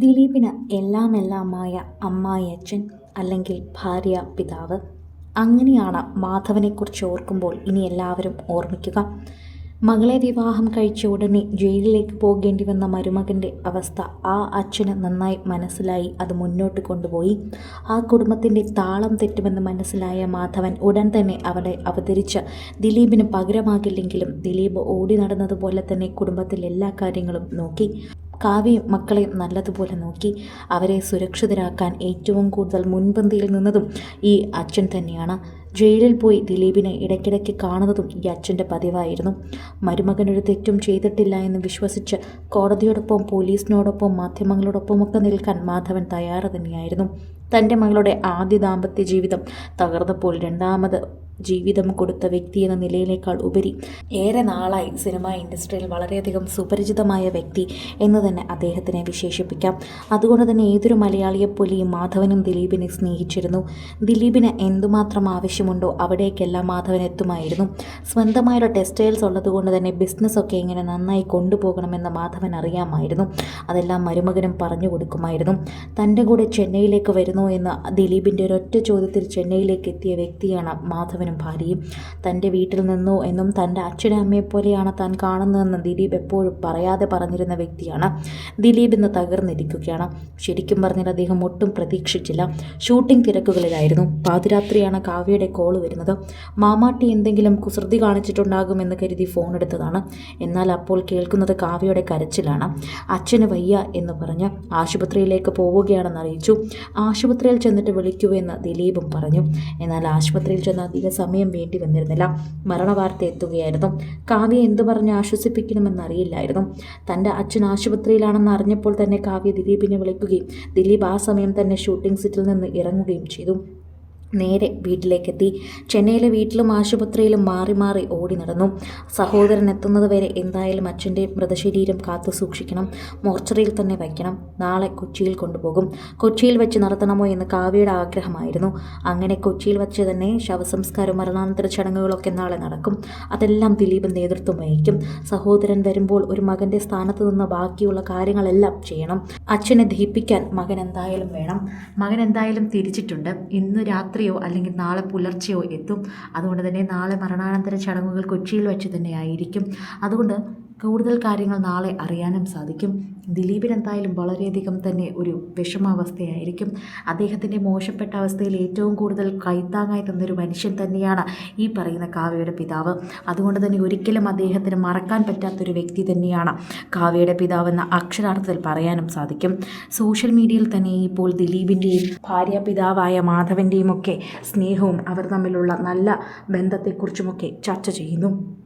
ദിലീപിന് എല്ലാം അമ്മായി അച്ഛൻ അല്ലെങ്കിൽ ഭാര്യ പിതാവ്. അങ്ങനെയാണ് മാധവനെക്കുറിച്ച് ഓർക്കുമ്പോൾ ഇനി എല്ലാവരും ഓർമ്മിക്കുക. മകളെ വിവാഹം കഴിച്ച ഉടനെ ജയിലിലേക്ക് പോകേണ്ടി വന്ന മരുമകന്റെ അവസ്ഥ ആ അച്ഛന് നന്നായി മനസ്സിലായി അത് മുന്നോട്ട് കൊണ്ടുപോയി. ആ കുടുംബത്തിന്റെ താളം തെറ്റുമെന്ന് മനസ്സിലായ മാധവൻ ഉടൻ തന്നെ അവിടെ അവതരിച്ച് ദിലീപിന് പകരമാകില്ലെങ്കിലും ദിലീപ് ഓടി നടന്നതുപോലെ തന്നെ കുടുംബത്തിലെല്ലാ കാര്യങ്ങളും നോക്കി. കാവ്യയും മക്കളെയും നല്ലതുപോലെ നോക്കി അവരെ സുരക്ഷിതരാക്കാൻ ഏറ്റവും കൂടുതൽ മുൻപന്തിയിൽ നിന്നതും ഈ അച്ഛൻ തന്നെയാണ്. ജയിലിൽ പോയി ദിലീപിനെ ഇടയ്ക്കിടയ്ക്ക് കാണുന്നതും ഈ അച്ഛന്റെ പതിവായിരുന്നു. മരുമകനൊരു തെറ്റും ചെയ്തിട്ടില്ല എന്ന് വിശ്വസിച്ച് കോടതിയോടൊപ്പം പോലീസിനോടൊപ്പം മാധ്യമങ്ങളോടൊപ്പമൊക്കെ നിൽക്കാൻ മാധവൻ തയ്യാറ് തന്നെയായിരുന്നു. തന്റെ മകളുടെ ആദ്യ ദാമ്പത്യ ജീവിതം തകർന്നപ്പോൾ രണ്ടാമത് ജീവിതം കൊടുത്ത വ്യക്തി എന്ന നിലയിലേക്കാൾ ഉപരി ഏറെ നാളായി സിനിമാ ഇൻഡസ്ട്രിയിൽ വളരെയധികം സുപരിചിതമായ വ്യക്തി എന്ന് തന്നെ അദ്ദേഹത്തിനെ വിശേഷിപ്പിക്കാം. അതുകൊണ്ട് തന്നെ ഏതൊരു മലയാളിയെപ്പോലെയും മാധവനും ദിലീപിനെ സ്നേഹിച്ചിരുന്നു. ദിലീപിന് എന്തുമാത്രം ആവശ്യമുണ്ടോ അവിടേക്കെല്ലാം മാധവൻ എത്തുമായിരുന്നു. സ്വന്തമായൊരു ടെക്സ്റ്റൈൽസ് ഉള്ളതുകൊണ്ട് തന്നെ ബിസിനസ്സൊക്കെ ഇങ്ങനെ നന്നായി കൊണ്ടുപോകണമെന്ന് മാധവൻ അറിയാമായിരുന്നു. അതെല്ലാം മരുമകനും പറഞ്ഞു കൊടുക്കുമായിരുന്നു. തന്റെ കൂടെ ചെന്നൈയിലേക്ക് വരുന്നു എന്ന ദിലീപിന്റെ ഒരൊറ്റ ചോദ്യത്തിൽ ചെന്നൈയിലേക്ക് എത്തിയ വ്യക്തിയാണ് മാധവനും ഭാര്യയും തന്റെ വീട്ടിൽ നിന്നു എന്നും തന്റെ അച്ഛനും അമ്മയെ പോലെയാണ് താൻ കാണുന്നതെന്ന് ദിലീപ് എപ്പോഴും പറയാതെ പറഞ്ഞിരുന്ന വ്യക്തിയാണ്. ദിലീപ് ഇന്ന് തകർന്നിരിക്കുകയാണ്. ശരിക്കും പറഞ്ഞാൽ അദ്ദേഹം ഒട്ടും പ്രതീക്ഷിച്ചില്ല. ഷൂട്ടിംഗ് തിരക്കുകളിലായിരുന്നു. പാതിരാത്രിയാണ് കാവ്യയുടെ കോൾ വരുന്നത്. മാമാട്ടി എന്തെങ്കിലും കുസൃതി കാണിച്ചിട്ടുണ്ടാകുമെന്ന് കരുതി ഫോൺ എടുത്തതാണ്. എന്നാൽ അപ്പോൾ കേൾക്കുന്നത് കാവ്യയുടെ കരച്ചിലാണ്. അച്ഛന് വയ്യ എന്ന് പറഞ്ഞ് ആശുപത്രിയിലേക്ക് പോവുകയാണെന്ന് അറിയിച്ചു. ആശുപത്രിയിൽ ചെന്നിട്ട് വിളിക്കൂ എന്ന് ദിലീപും പറഞ്ഞു. എന്നാൽ ആശുപത്രിയിൽ ചെന്ന് സമയം വേണ്ടി വന്നിരുന്നില്ല. മരണവാർത്ത എത്തുകയായിരുന്നു. കാവ്യ എന്തു പറഞ്ഞ് ആശ്വസിപ്പിക്കണമെന്നറിയില്ലായിരുന്നു. തന്റെ അച്ഛൻ ആശുപത്രിയിലാണെന്ന് അറിഞ്ഞപ്പോൾ തന്നെ കാവ്യ ദിലീപിനെ വിളിക്കുകയും ദിലീപ് ആ സമയം തന്നെ ഷൂട്ടിംഗ് സെറ്റിൽ നിന്ന് ഇറങ്ങുകയും ചെയ്തു. നേരെ വീട്ടിലേക്കെത്തി. ചെന്നൈയിലെ വീട്ടിലും ആശുപത്രിയിലും മാറി മാറി ഓടി നടന്നു. സഹോദരൻ എത്തുന്നതുവരെ എന്തായാലും അച്ഛന്റെ മൃതശരീരം കാത്തു സൂക്ഷിക്കണം. മോർച്ചറിയിൽ തന്നെ വയ്ക്കണം. നാളെ കൊച്ചിയിൽ കൊണ്ടുപോകും. കൊച്ചിയിൽ വെച്ച് നടത്തണമോ എന്ന് കാവ്യയുടെ ആഗ്രഹമായിരുന്നു. അങ്ങനെ കൊച്ചിയിൽ വെച്ച് തന്നെ ശവസംസ്കാരം മരണാനന്തര ചടങ്ങുകളൊക്കെ നാളെ നടക്കും. അതെല്ലാം ദിലീപ് നേതൃത്വം വഹിക്കും. സഹോദരൻ വരുമ്പോൾ ഒരു മകന്റെ സ്ഥാനത്ത് നിന്ന് ബാക്കിയുള്ള കാര്യങ്ങളെല്ലാം ചെയ്യണം. അച്ഛനെ ദഹിപ്പിക്കാൻ മകൻ എന്തായാലും വേണം. മകൻ എന്തായാലും തിരിച്ചിട്ടുണ്ട്. ഇന്ന് രാത്രിയോ അല്ലെങ്കിൽ നാളെ പുലർച്ചെയോ എത്തും. അതുകൊണ്ട് തന്നെ നാളെ മരണാനന്തര ചടങ്ങുകൾ കൊച്ചിയിൽ വെച്ച് തന്നെ ആയിരിക്കും. അതുകൊണ്ട് കൂടുതൽ കാര്യങ്ങൾ നാളെ അറിയാനും സാധിക്കും. ദിലീപിന് എന്തായാലും വളരെയധികം തന്നെ ഒരു വിഷമാവസ്ഥയായിരിക്കും. അദ്ദേഹത്തിന്റെ മോശപ്പെട്ട അവസ്ഥയിൽ ഏറ്റവും കൂടുതൽ കൈത്താങ്ങായി തന്നൊരു മനുഷ്യൻ തന്നെയാണ് ഈ പറയുന്ന കാവ്യയുടെ പിതാവ്. അതുകൊണ്ട് തന്നെ ഒരിക്കലും അദ്ദേഹത്തിന് മറക്കാൻ പറ്റാത്തൊരു വ്യക്തി തന്നെയാണ് കാവ്യയുടെ പിതാവെന്ന അക്ഷരാർത്ഥത്തിൽ പറയാനും സാധിക്കും. സോഷ്യൽ മീഡിയയിൽ തന്നെ ഇപ്പോൾ ദിലീപിന്റെയും ഭാര്യ പിതാവായ മാധവന്റെയും ഒക്കെ സ്നേഹവും അവർ തമ്മിലുള്ള നല്ല ബന്ധത്തെക്കുറിച്ചുമൊക്കെ ചർച്ച ചെയ്യുന്നു.